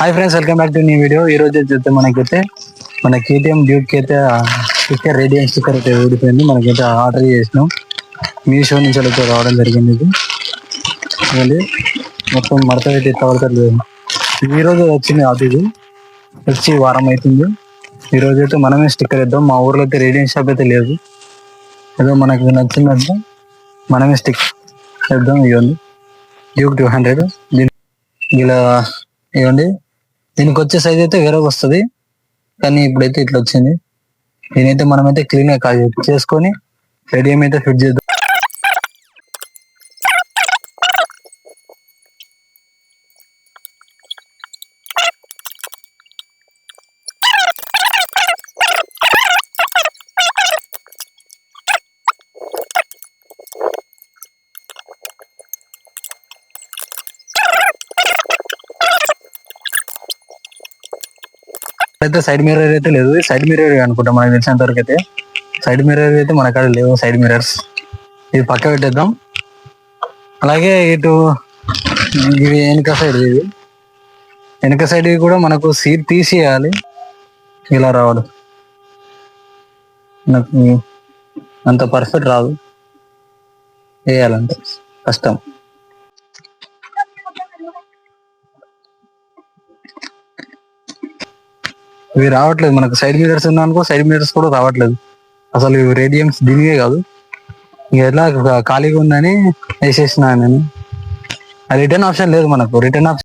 Hi friends welcome back to new video ఈ రోజు చూస్తే మనకైతే మన కేటీఎం డ్యూక్ అయితే స్టిక్కర్ రేడియం స్టిక్కర్ అయితే ఊడిపోయింది. మనకైతే ఆర్డర్ చేసినాం. మీషో నుంచి అయితే రావడం జరిగింది ఇది. ఇదిగోండి మొత్తం మడత పెట్టి తవడతలు ఈ రోజు వచ్చింది అది ఇది. వచ్చి వారం అవుతుంది. ఈ రోజు అయితే మనమే స్టిక్కర్ ఇద్దాం మా ఊర్లో అయితే రేడియం షాప్ అయితే లేదు. ఏదో మనకి నచ్చిందంటే. మనమే స్టిక్ ఇద్దాం ఇవ్వండి డ్యూక్ టూ హండ్రెడ్ దీని ఇలా ఇవ్వండి దీనికి వచ్చే సైజ్ అయితే వేరే వస్తుంది కానీ ఇప్పుడైతే ఇట్లా వచ్చింది దీనైతే మనమైతే క్లీన్గా చేసుకొని రెడీ అయితే ఫిట్ చేద్దాం. అయితే సైడ్ మిర్రర్ అయితే లేదు. సైడ్ మిర్రర్ అనుకుంటా మనకు తెలిసినంత వరకు అయితే. సైడ్ మిర్రర్ అయితే మన కాడ లేవు సైడ్ మిర్రర్స్ ఇది పక్క పెట్టేద్దాం. అలాగే ఇటు ఇది వెనుక సైడ్ ఇది. వెనుక సైడ్ కూడా మనకు సీట్ తీసేయాలి. ఇలా రావడం నాకు అంత పర్ఫెక్ట్ రాదు. వేయాలంటే కష్టం. ఇవి రావట్లేదు. మనకు సైడ్ మిరర్స్ ఉన్నా అనుకో సైడ్ మిరర్స్ కూడా రావట్లేదు. అసలు ఇవి రేడియమ్స్ దీనివే కాదు. ఇక ఎట్లా ఖాళీగా ఉందని వేసేసిన నేను రిటర్న్ ఆప్షన్ లేదు మనకు. Return option